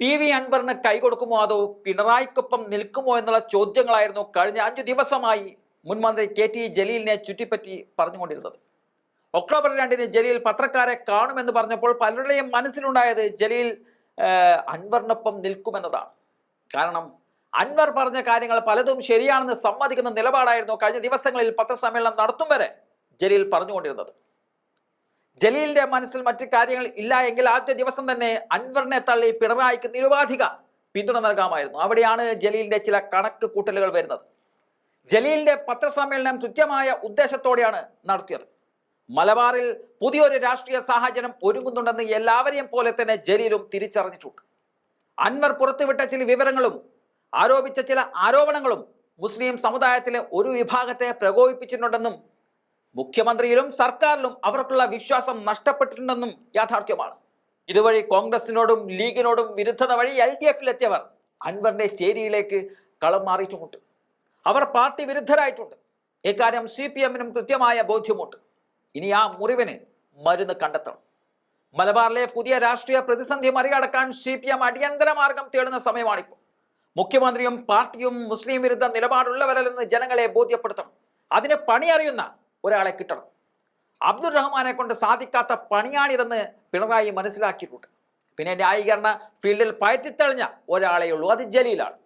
P V അൻവറിന് കൈകൊടുക്കുമോ അതോ പിണറായിക്കൊപ്പം നിൽക്കുമോ എന്നുള്ള ചോദ്യങ്ങളായിരുന്നു കഴിഞ്ഞ അഞ്ചു ദിവസമായി മുൻമന്ത്രി കെ ടി ജലീലിനെ ചുറ്റിപ്പറ്റി പറഞ്ഞുകൊണ്ടിരുന്നത്. ഒക്ടോബർ രണ്ടിന് ജലീൽ പത്രക്കാരെ കാണുമെന്ന് പറഞ്ഞപ്പോൾ പലരുടെയും മനസ്സിലുണ്ടായത് ജലീൽ അൻവറിനൊപ്പം നിൽക്കുമെന്നതാണ്. കാരണം അൻവർ പറഞ്ഞ കാര്യങ്ങൾ പലതും ശരിയാണെന്ന് സമ്മതിക്കുന്ന നിലപാടായിരുന്നു കഴിഞ്ഞ ദിവസങ്ങളിൽ പത്രസമ്മേളനം നടത്തും വരെ ജലീൽ പറഞ്ഞുകൊണ്ടിരുന്നത്. ജലീലിന്റെ മനസ്സിൽ മറ്റു കാര്യങ്ങൾ ഇല്ല എങ്കിൽ ആദ്യ ദിവസം തന്നെ അൻവറിനെ തള്ളി പിണറായിക്ക് നിരുപാധിക പിന്തുണ നൽകാമായിരുന്നു. അവിടെയാണ് ജലീലിന്റെ ചില കണക്ക് കൂട്ടലുകൾ വരുന്നത്. ജലീലിന്റെ പത്രസമ്മേളനം കൃത്യമായ ഉദ്ദേശത്തോടെയാണ് നടത്തിയത്. മലബാറിൽ പുതിയൊരു രാഷ്ട്രീയ സാഹചര്യം ഒരുങ്ങുന്നുണ്ടെന്ന് എല്ലാവരെയും പോലെ തന്നെ ജലീലും തിരിച്ചറിഞ്ഞിട്ടുണ്ട്. അൻവർ പുറത്തുവിട്ട ചില വിവരങ്ങളും ആരോപിച്ച ചില ആരോപണങ്ങളും മുസ്ലിം സമുദായത്തിലെ ഒരു വിഭാഗത്തെ പ്രകോപിപ്പിച്ചിട്ടുണ്ടെന്നും മുഖ്യമന്ത്രിയിലും സർക്കാരിലും അവർക്കുള്ള വിശ്വാസം നഷ്ടപ്പെട്ടിട്ടുണ്ടെന്നും യാഥാർത്ഥ്യമാണ്. ഇതുവഴി കോൺഗ്രസിനോടും ലീഗിനോടും വിരുദ്ധത വഴി എൽ ഡി എഫിലെത്തിയവർ അൻവറിന്റെ ചേരിയിലേക്ക് കളം മാറിയിട്ടുമുണ്ട്. അവർ പാർട്ടി വിരുദ്ധരായിട്ടുണ്ട്. ഇക്കാര്യം സി പി എമ്മിനും കൃത്യമായ ബോധ്യമുണ്ട്. ഇനി ആ മുറിവിന് മരുന്ന് കണ്ടെത്തണം. മലബാറിലെ പുതിയ രാഷ്ട്രീയ പ്രതിസന്ധി മറികടക്കാൻ സി പി എം അടിയന്തര മാർഗം തേടുന്ന സമയമാണിപ്പോൾ മുഖ്യമന്ത്രിയും പാർട്ടിയും മുസ്ലിം വിരുദ്ധ നിലപാടുള്ളവരല്ലെന്ന് ജനങ്ങളെ ബോധ്യപ്പെടുത്തണം. അതിന് പണിയറിയുന്ന ഒരാളെ കിട്ടണം. അബ്ദുൾ റഹ്മാനെ കൊണ്ട് സാധിക്കാത്ത പണിയാണിതെന്ന് പിണറായി മനസ്സിലാക്കിയിട്ടുണ്ട്. പിന്നെ ന്യായീകരണ ഫീൽഡിൽ പയറ്റിത്തെളിഞ്ഞ ഒരാളേ ഉള്ളൂ. അത് ജലീലാണ്.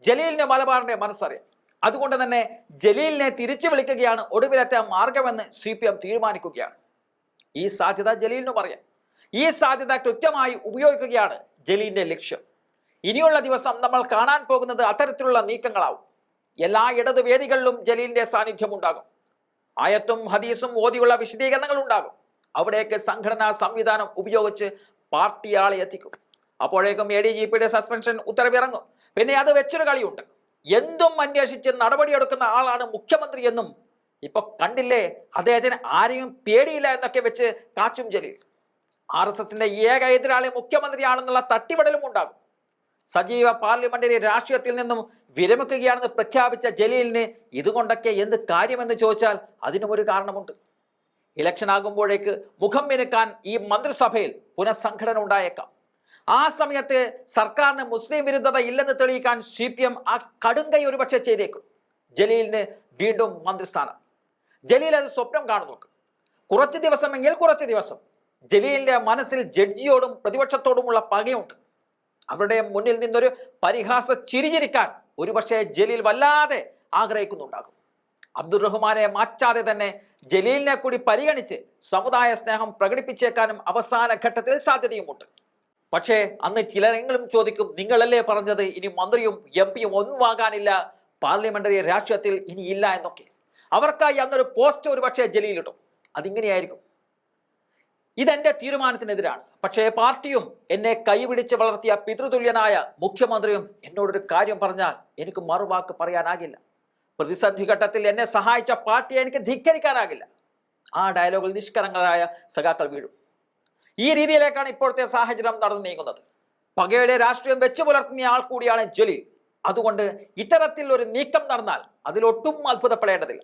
ജലീലിന് മലബാറിന്റെ മനസ്സറിയാം. അതുകൊണ്ട് തന്നെ ജലീലിനെ തിരിച്ചു വിളിക്കുകയാണ് ഒടുവിലത്തെ മാർഗമെന്ന് സി പി എം തീരുമാനിക്കുകയാണ്. ഈ സാധ്യത ജലീലിന് പറയാം. ഈ സാധ്യത കൃത്യമായി ഉപയോഗിക്കുകയാണ് ജലീലിന്റെ ലക്ഷ്യം. ഇനിയുള്ള ദിവസം നമ്മൾ കാണാൻ പോകുന്നത് അത്തരത്തിലുള്ള നീക്കങ്ങളാവും. എല്ലാ ഇടതുവേദികളിലും ജലീലിന്റെ സാന്നിധ്യം ഉണ്ടാകും. ആയത്തും ഹദീസും ഓതിയുള്ള വിശദീകരണങ്ങൾ ഉണ്ടാകും. അവിടേക്ക് സംഘടനാ സംവിധാനം ഉപയോഗിച്ച് പാർട്ടി ആളെ എത്തിക്കും. അപ്പോഴേക്കും എ ഡി ജി പിയുടെ സസ്പെൻഷൻ ഉത്തരവിറങ്ങും. പിന്നെ അത് വെച്ചൊരു കളിയുണ്ട്. എന്തും അന്വേഷിച്ച് നടപടിയെടുക്കുന്ന ആളാണ് മുഖ്യമന്ത്രി എന്നും ഇപ്പൊ കണ്ടില്ലേ? അദ്ദേഹത്തിന് ആരെയും പേടിയില്ല എന്നൊക്കെ വെച്ച് കാച്ചും ജലീൽ. ആർ എസ് എസിന്റെ ഏക എതിരാളി മുഖ്യമന്ത്രിയാണെന്നുള്ള തട്ടിവിടലും ഉണ്ടാകും. സജീവ പാർലമെന്ററി രാഷ്ട്രീയത്തിൽ നിന്നും വിരമിക്കുകയാണെന്ന് പ്രഖ്യാപിച്ച ജലീലിന് ഇതുകൊണ്ടൊക്കെ എന്ത് കാര്യമെന്ന് ചോദിച്ചാൽ അതിനും ഒരു കാരണമുണ്ട്. ഇലക്ഷൻ ആകുമ്പോഴേക്ക് മുഖം മിനുക്കാൻ ഈ മന്ത്രിസഭയിൽ പുനഃസംഘടന ഉണ്ടായേക്കാം. ആ സമയത്ത് സർക്കാരിന് മുസ്ലിം വിരുദ്ധത ഇല്ലെന്ന് തെളിയിക്കാൻ സി പി എം ആ കടുങ്കൈ ഒരുപക്ഷെ ചെയ്തേക്കും. ജലീലിന് വീണ്ടും മന്ത്രിസ്ഥാനം. ജലീൽ അത് സ്വപ്നം കാണുന്നുണ്ട്. കുറച്ച് ദിവസമെങ്കിൽ കുറച്ച് ദിവസം. ജലീലിന്റെ മനസ്സിൽ ജഡ്ജിയോടും പ്രതിപക്ഷത്തോടുമുള്ള പകയുണ്ട്. അവരുടെ മുന്നിൽ നിന്നൊരു പരിഹാസ ചിരിചിരിക്കാൻ ഒരുപക്ഷെ ജലീൽ വല്ലാതെ ആഗ്രഹിക്കുന്നുണ്ടാകും. അബ്ദുൾ റഹ്മാനെ മാറ്റാതെ തന്നെ ജലീലിനെ കൂടി പരിഗണിച്ച് സമുദായ സ്നേഹം പ്രകടിപ്പിച്ചേക്കാനും അവസാന ഘട്ടത്തിൽ സാധ്യതയുമുണ്ട്. പക്ഷേ അന്ന് ചിലരെങ്കിലും ചോദിക്കും നിങ്ങളല്ലേ പറഞ്ഞത് ഇനി മന്ത്രിയും എം പിയും ഒന്നും ആകാനില്ല പാർലമെന്ററി രാഷ്ട്രീയത്തിൽ ഇനി ഇല്ല എന്നൊക്കെ. അവർക്കായി അന്നൊരു പോസ്റ്റ് ഒരു പക്ഷേ ജലീലിടും. അതിങ്ങനെയായിരിക്കും. ഇതെന്റെ തീരുമാനത്തിനെതിരാണ്. പക്ഷേ പാർട്ടിയും എന്നെ കൈപിടിച്ച് വളർത്തിയ പിതൃതുല്യനായ മുഖ്യമന്ത്രിയും എന്നോടൊരു കാര്യം പറഞ്ഞാൽ എനിക്ക് മറുവാക്ക് പറയാനാകില്ല. പ്രതിസന്ധി ഘട്ടത്തിൽ എന്നെ സഹായിച്ച പാർട്ടിയെ എനിക്ക് ധിക്കരിക്കാനാകില്ല. ആ ഡയലോഗിൽ നിഷ്കരങ്ങളായ സഖാക്കൾ വീഴും. ഈ രീതിയിലേക്കാണ് ഇപ്പോഴത്തെ സാഹചര്യം നടന്നു നീങ്ങുന്നത്. പകയുടെ രാഷ്ട്രീയം വെച്ചു പുലർത്തുന്ന ആൾ കൂടിയാണ് ജലീൽ. അതുകൊണ്ട് ഇത്തരത്തിൽ ഒരു നീക്കം നടന്നാൽ അതിലൊട്ടും അത്ഭുതപ്പെടേണ്ടതില്ല.